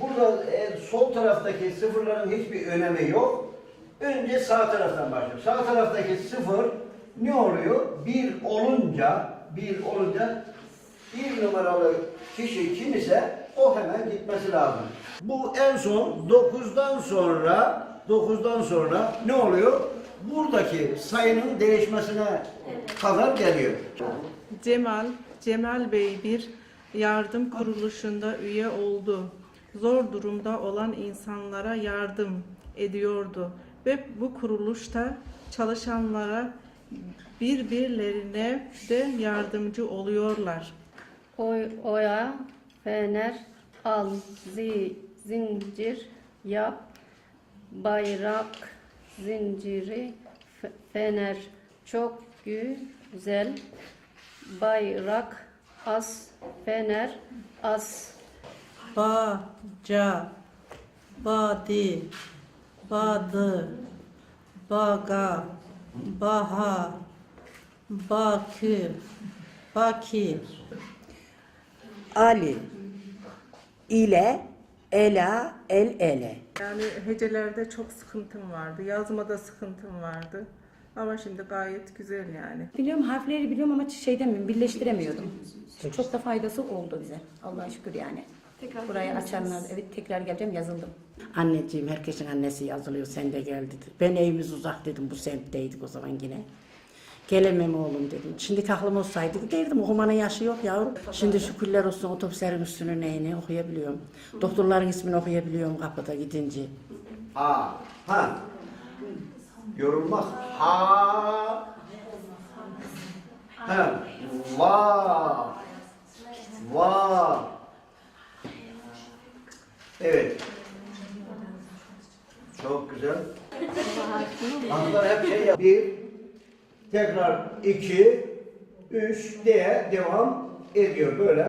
Burada e, sol taraftaki sıfırların hiçbir önemi yok. Önce sağ taraftan başlıyor. Sağ taraftaki sıfır ne oluyor? Bir olunca, bir olunca bir numaralı kişi kim ise o hemen gitmesi lazım. Bu en son 9'dan sonra 9'dan sonra ne oluyor? Buradaki sayının değişmesine kadar geliyor. Cemal, Cemal Bey bir yardım kuruluşunda üye oldu. Zor durumda olan insanlara yardım ediyordu ve bu kuruluşta çalışanlara birbirlerine de yardımcı oluyorlar. Oy, oya, fener, al, zi, zincir, yap, bayrak, zinciri, fe- fener, çok güzel, bayrak, as, fener, as. Baca, badi, badı, baga, baha, bakı, baki. Ali ile ela el ele. Yani hecelerde çok sıkıntım vardı, yazmada sıkıntım vardı. Ama şimdi gayet güzel yani. Biliyorum harfleri biliyorum ama şey demiyorum birleştiremiyordum. Çok da faydası oldu bize. Allah'a şükür yani. Burayı açanlar evet tekrar geleceğim yazıldım. Anneciğim herkesin annesi yazılıyor sen de gel dedi. Ben evimiz uzak dedim bu semtteydik o zaman yine. Gelemem oğlum dedim. Şimdi aklım olsaydı giderdim okumanın yaşı yok yavrum. Şimdi şükürler olsun otobüslerin üstünü neyini okuyabiliyorum. Doktorların ismini okuyabiliyorum kapıda gidince. Ha, ha. Yorulmaz. Ha. Ha. Va. Evet. Çok güzel. Hanımlar hep şey yap. Bir, tekrar iki, üç diye devam ediyor böyle.